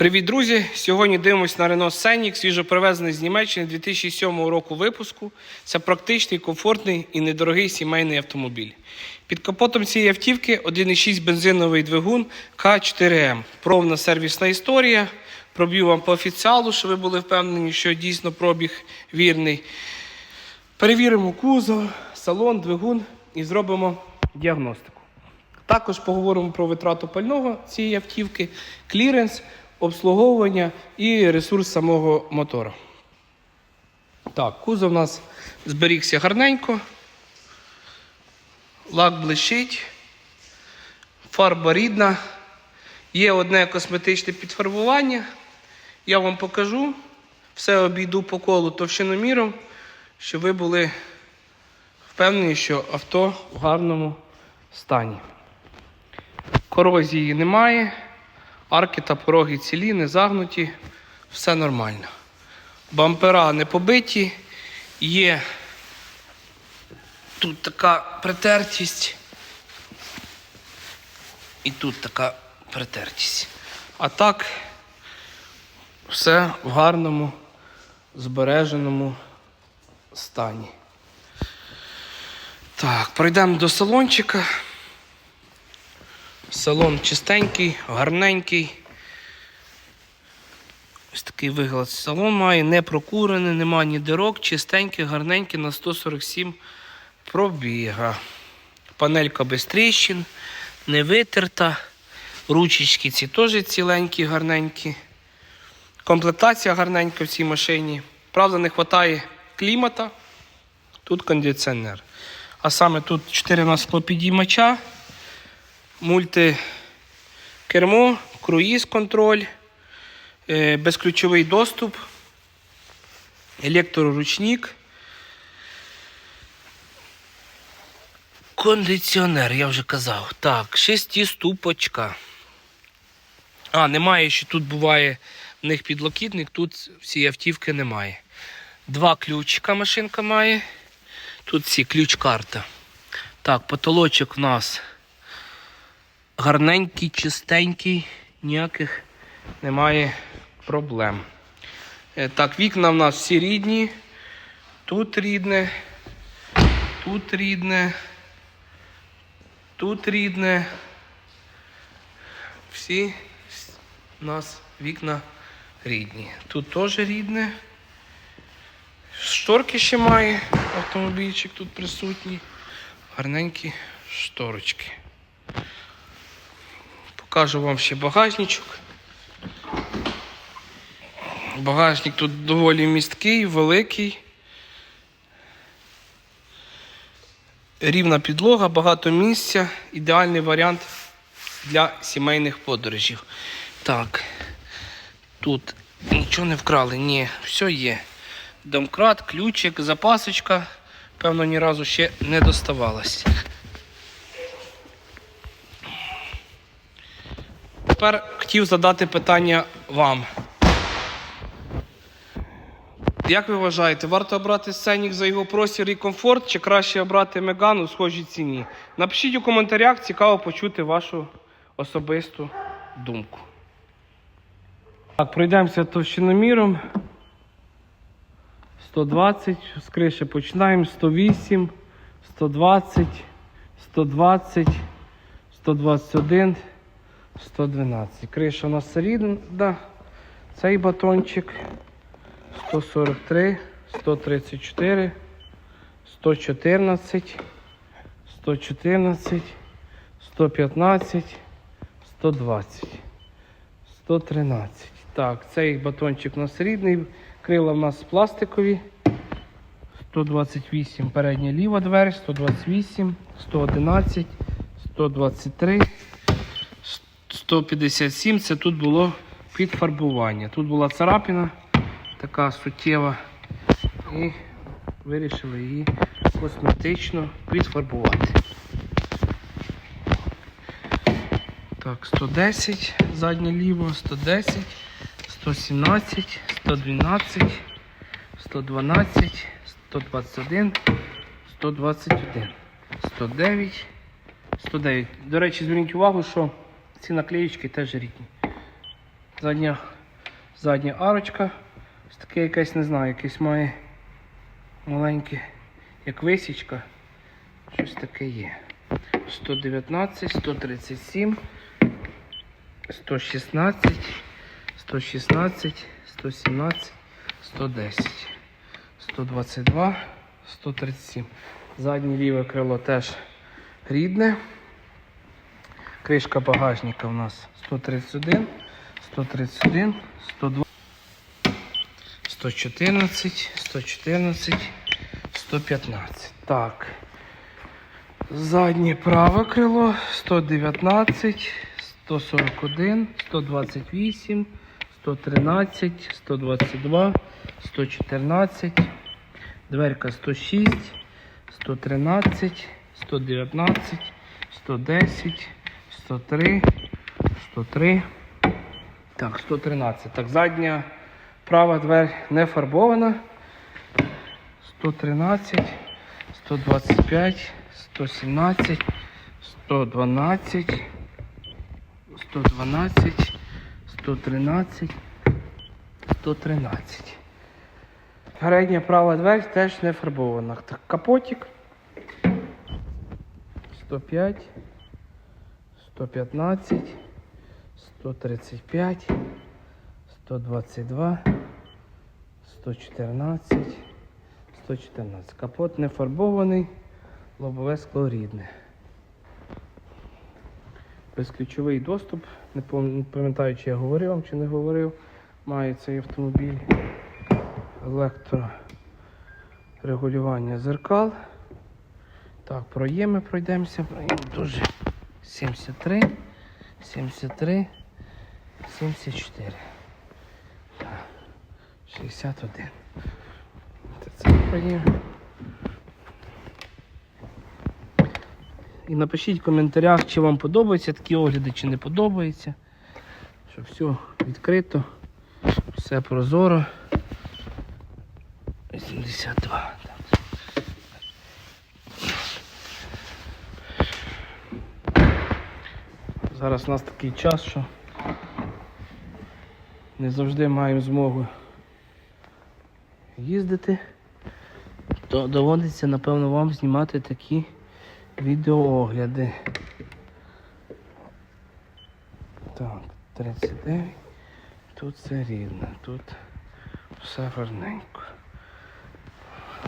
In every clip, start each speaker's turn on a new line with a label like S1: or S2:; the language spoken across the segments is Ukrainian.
S1: Привіт, друзі! Сьогодні дивимося на Renault Scenic, свіжопривезений з Німеччини 2007 року випуску. Це практичний, комфортний і недорогий сімейний автомобіль. Під капотом цієї автівки 1,6 бензиновий двигун К4М. Повна сервісна історія. Проб'ю вам по офіціалу, щоб ви були впевнені, що дійсно пробіг вірний. Перевіримо кузов, салон, двигун і зробимо діагностику. Також поговоримо про витрату пального цієї автівки, кліренс, обслуговування і ресурс самого мотора. Так, кузов у нас зберігся гарненько. Лак блищить, фарба рідна. Є одне косметичне підфарбування. Я вам покажу. Все обійду по колу товщиноміром, щоб ви були впевнені, що авто в гарному стані. Корозії немає, арки та пороги цілі, не загнуті, все нормально. Бампера не побиті, є тут така притертість. І тут така притертість. А так, все в гарному, збереженому стані. Так, пройдемо до салончика. Салон чистенький, гарненький. Ось такий вигляд салон має, не прокурений, нема ні дирок, чистенький, гарненький на 147 пробіга. Панелька без тріщин, не витерта. Ручечки ці теж ціленькі, гарненькі. Комплектація гарненька в цій машині. Правда, не вистачає клімата. Тут кондиціонер. А саме тут 4 на склопідіймача мультикермо, круїз контроль, е, безключовий доступ, електроручник, кондиціонер, я вже казав. Так, шестиступочка. А, немає, що тут буває в них підлокітник, тут всі автівки немає. Два ключика машинка має. Тут всі ключ-карта. Так, потолочок у нас гарненький, чистенький, ніяких немає проблем. Е, Так, вікна в нас всі рідні. Тут рідне, тут рідне, тут рідне. Всі у нас вікна рідні. Тут теж рідне. Шторки ще має автомобільчик тут присутній. Гарненькі шторочки. Покажу вам ще багажничок. Багажник тут доволі місткий, великий. Рівна підлога, багато місця. Ідеальний варіант для сімейних подорожів. Так, тут нічого не вкрали, ні, все є. Домкрат, ключик, запасочка. Певно, ні разу ще не доставалась. Тепер хотів задати питання вам. Як ви вважаєте, варто обрати сценік за його простір і комфорт, чи краще обрати Меган у схожій ціні? Напишіть у коментарях, цікаво почути вашу особисту думку. Так, пройдемося товщиноміром. 120, з починаємо, 108, 120, 120, 121, 112. Криша у нас рідна, цей батончик 143, 134, 114, 114, 115, 120, 113. Так, цей батончик у нас рідний. Крила в нас пластикові. 128 передня ліва двері, 128, 111, 123, 157. Це тут було підфарбування. Тут була царапина, така суттєва. І вирішили її косметично підфарбувати. Так, 110, заднє ліво, 110, 117, 112, 112, 121, 121, 109, 109. До речі, зверніть увагу, що ці наклеїчки теж рідні. Задня, задня арочка. Ось таке якесь, не знаю, якесь має маленьке, як висічка. Щось таке є. 119, 137, 116, 116, 117, 110, 122, 137. Заднє ліве крило теж рідне. Кришка багажника у нас 131, 131, 102, 114, 114, 115. Так. Заднє праве крило 119, 141, 128, 113, 122, 114, дверка 106, 113, 119, 110, 103, 103. Так, 113. Так, задня права дверь не фарбована. 113, 125, 117, 112, 112, 113, 113. Передня права дверь теж не фарбована. Так, капотик. 105, 115, 135, 122, 114, 114. Капот не фарбований, лобове скло рідне. Безключовий доступ. Не пам'ятаю, чи я говорив вам, чи не говорив. Має цей автомобіль. Електрорегулювання зеркал. Так, проєми пройдемося. Проєм дуже 73, 73, 74. 61. Це. І напишіть в коментарях, чи вам подобаються такі огляди, чи не подобається. Щоб все відкрито, все прозоро. 82. Так. Зараз у нас такий час, що не завжди маємо змогу їздити, то доводиться, напевно, вам знімати такі відеоогляди. Так, 39. Тут все рівно, тут все гарненько.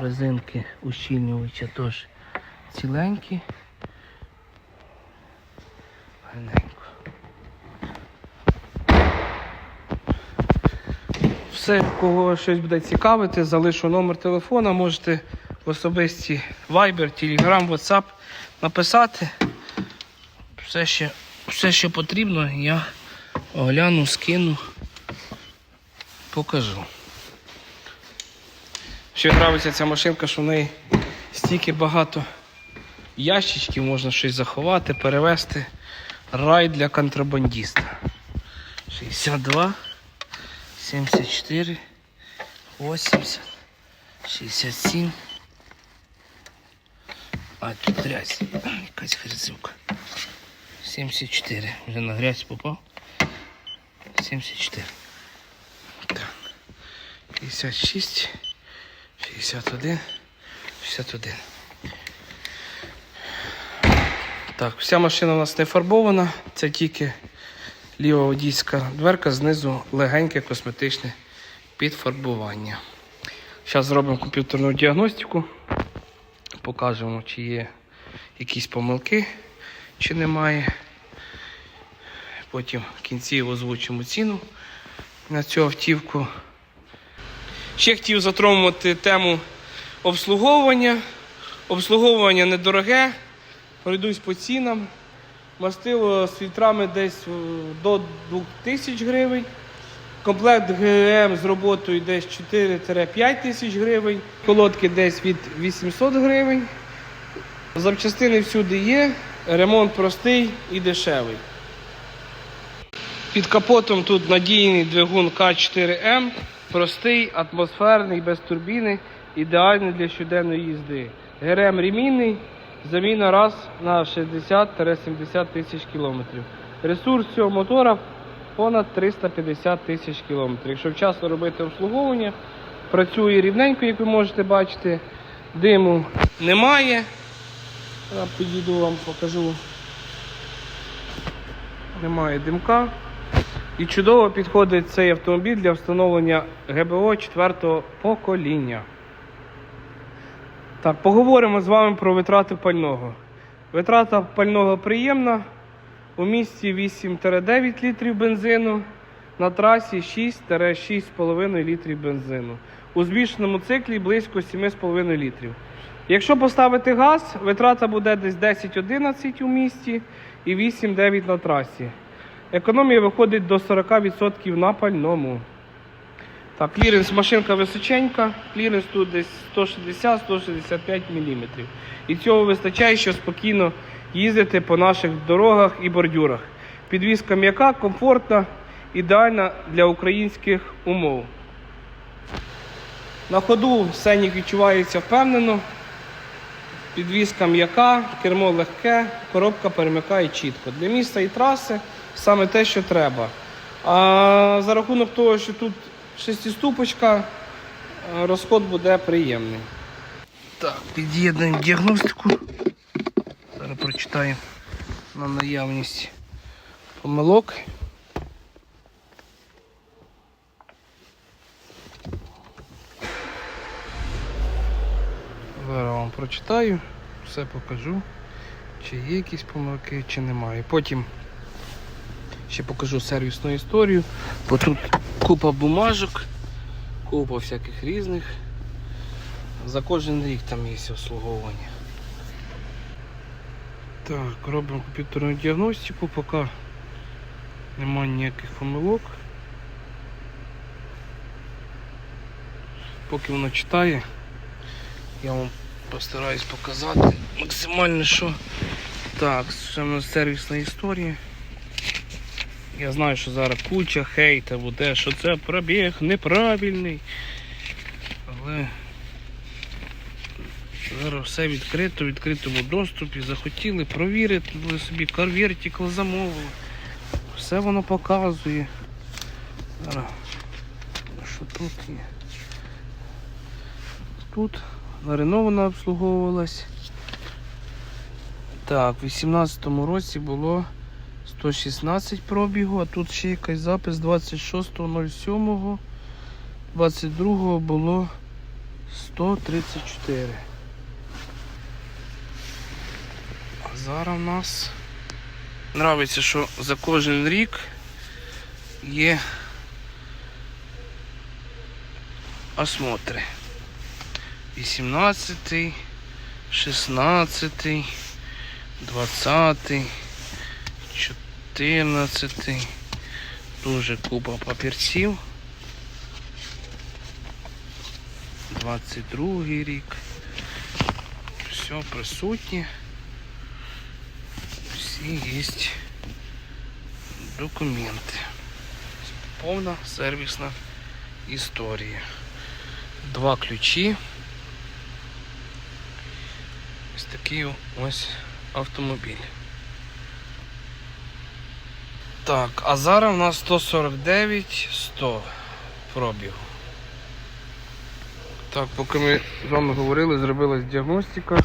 S1: Резинки ущільнювача теж ціленькі. Гарненько. Все, кого щось буде цікавити, залишу номер телефона, можете в особисті Viber, Telegram, WhatsApp написати. Все, що, все, що потрібно, я огляну, скину, покажу. Ще подобається ця машинка, що в неї стільки багато ящичків, можна щось заховати, перевезти. Рай для контрабандиста. 62, 74, 80, 67. А тут грязь. Якась грязюка. 74. Вже на грязь попав. 74. Так. 56, 61, 61. Так, вся машина у нас не фарбована, це тільки ліва водійська дверка, знизу легеньке косметичне підфарбування. Зараз зробимо комп'ютерну діагностику, покажемо, чи є якісь помилки, чи немає. Потім в кінці озвучимо ціну на цю автівку. Ще хотів затронути тему обслуговування. Обслуговування недороге. Пройдусь по цінам. Мастило з фільтрами десь до 2000 гривень. Комплект ГМ з роботою десь 4-5 тисяч гривень. Колодки десь від 800 гривень. Запчастини всюди є. Ремонт простий і дешевий. Під капотом тут надійний двигун К4М, простий, атмосферний, без турбіни, ідеальний для щоденної їзди. ГРМ ремінний, заміна раз на 60-70 тисяч кілометрів. Ресурс цього мотора понад 350 тисяч кілометрів. Якщо вчасно робити обслуговування, працює рівненько, як ви можете бачити. Диму немає. Я підійду вам покажу. Немає димка. І чудово підходить цей автомобіль для встановлення ГБО 4 покоління. Так, поговоримо з вами про витрати пального. Витрата пального приємна. У місті 8-9 літрів бензину, на трасі 6-6,5 літрів бензину. У збільшеному циклі близько 7,5 літрів. Якщо поставити газ, витрата буде десь 10-11 у місті і 8-9 на трасі. Економія виходить до 40% на пальному. Так, кліренс машинка височенька, кліренс тут десь 160-165 мм. І цього вистачає, щоб спокійно їздити по наших дорогах і бордюрах. Підвізка м'яка, комфортна, ідеальна для українських умов. На ходу сенік відчувається впевнено. Підвізка м'яка, кермо легке, коробка перемикає чітко. Для міста і траси саме те, що треба. А за рахунок того, що тут шестиступочка, е, розход буде приємний. Так, під'єднуємо діагностику. Зараз прочитаємо на наявність помилок. Зараз вам прочитаю, все покажу, чи є якісь помилки, чи немає. Потім ще покажу сервісну історію, бо тут купа бумажок, купа всяких різних. За кожен рік там є обслуговування. Так, робимо комп'ютерну діагностику, поки немає ніяких помилок. Поки воно читає, я вам постараюсь показати максимально що. Так, ще в нас сервісна історія. Я знаю, що зараз куча хейта буде, що це пробіг неправильний. Але зараз все відкрито, в відкритому доступі. Захотіли провірити, собі Vertical замовили. Все воно показує. Зараз. Що тут є? Тут на Рено вона обслуговувалась. Так, в 18-му році було 116 пробігу, а тут ще якийсь запис 26.07. 22 було 134. А зараз в нас нравиться, що за кожен рік є осмотри. 18, 16, 20, 14. Дуже купа папірців. 22 рік. Все присутнє. Всі є документи. Повна сервісна історія. Два ключі. Ось такий ось автомобіль. Так, а зараз у нас 149 100 пробігу. Так, поки ми з вами говорили, зробилась діагностика.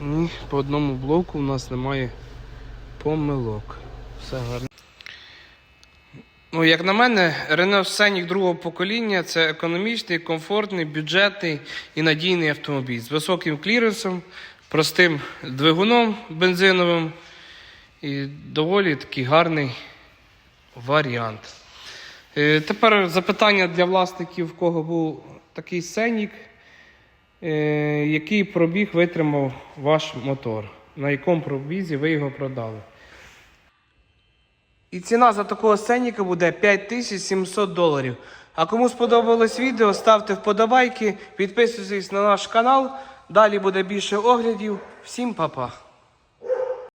S1: Ні, по одному блоку у нас немає помилок. Все гарно. Ну, як на мене, Renault Scenic другого покоління це економічний, комфортний, бюджетний і надійний автомобіль з високим кліренсом, простим двигуном бензиновим і доволі такий гарний варіант. Е, Тепер запитання для власників, в кого був такий Сенік, е, який пробіг витримав ваш мотор, на якому пробізі ви його продали. І ціна за такого сценіка буде 5700 доларів. А кому сподобалось відео, ставте вподобайки, підписуйтесь на наш канал. Далі буде більше оглядів. Всім па-па!